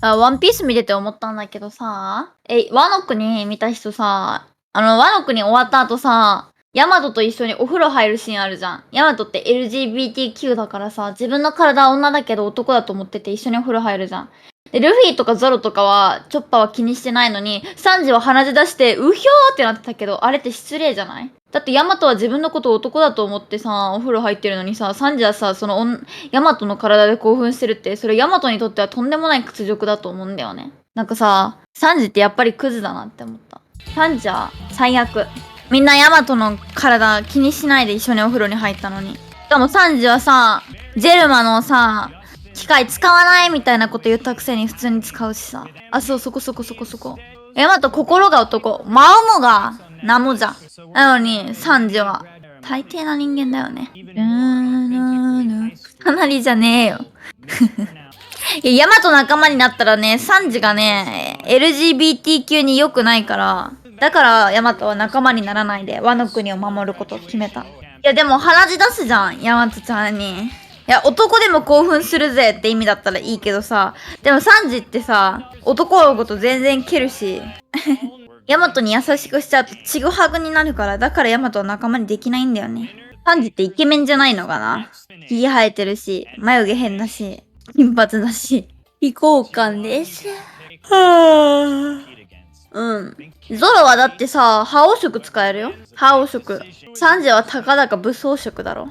あ、ワンピース見てて思ったんだけどさ、え、ワノ国見た人さ、あの、ワノ国終わった後さ、ヤマトと一緒にお風呂入るシーンあるじゃん。ヤマトって LGBTQ だからさ、自分の体は女だけど男だと思ってて一緒にお風呂入るじゃん。で、ルフィとかゾロとかは、チョッパーは気にしてないのに、サンジは鼻血出して、うひょーってなってたけど、あれって失礼じゃない？だってヤマトは自分のことを男だと思ってさ、お風呂入ってるのにさ、サンジはさ、そのヤマトの体で興奮してるって、それヤマトにとってはとんでもない屈辱だと思うんだよね。なんかさ、サンジってやっぱりクズだなって思った。サンジは最悪。みんなヤマトの体気にしないで一緒にお風呂に入ったのに。しかもサンジはさ、ジェルマのさ、機械使わないみたいなこと言ったくせに普通に使うしさ。あ、そう、そこそこそこそこ。ヤマト心が男。マオモがナモじゃ。なのに、サンジは大抵な人間だよね。かなりじゃねえよ。いや、ヤマト仲間になったらね、サンジがね、LGBTQ に良くないから、だからヤマトは仲間にならないで、ワノ国を守ることを決めた。いや、でも鼻血出すじゃん、ヤマトちゃんに。いや、男でも興奮するぜって意味だったらいいけどさ、でもサンジってさ、男のこと全然蹴るし、ヤマトに優しくしちゃうとちぐはぐになるから、だからヤマトは仲間にできないんだよね。サンジってイケメンじゃないのかなひげ生えてるし、眉毛変だし、金髪だし、非交換です。はぁ。うん。ゾロはだってさ、覇王色使えるよ。覇王色。サンジはたかだか武装色だろ。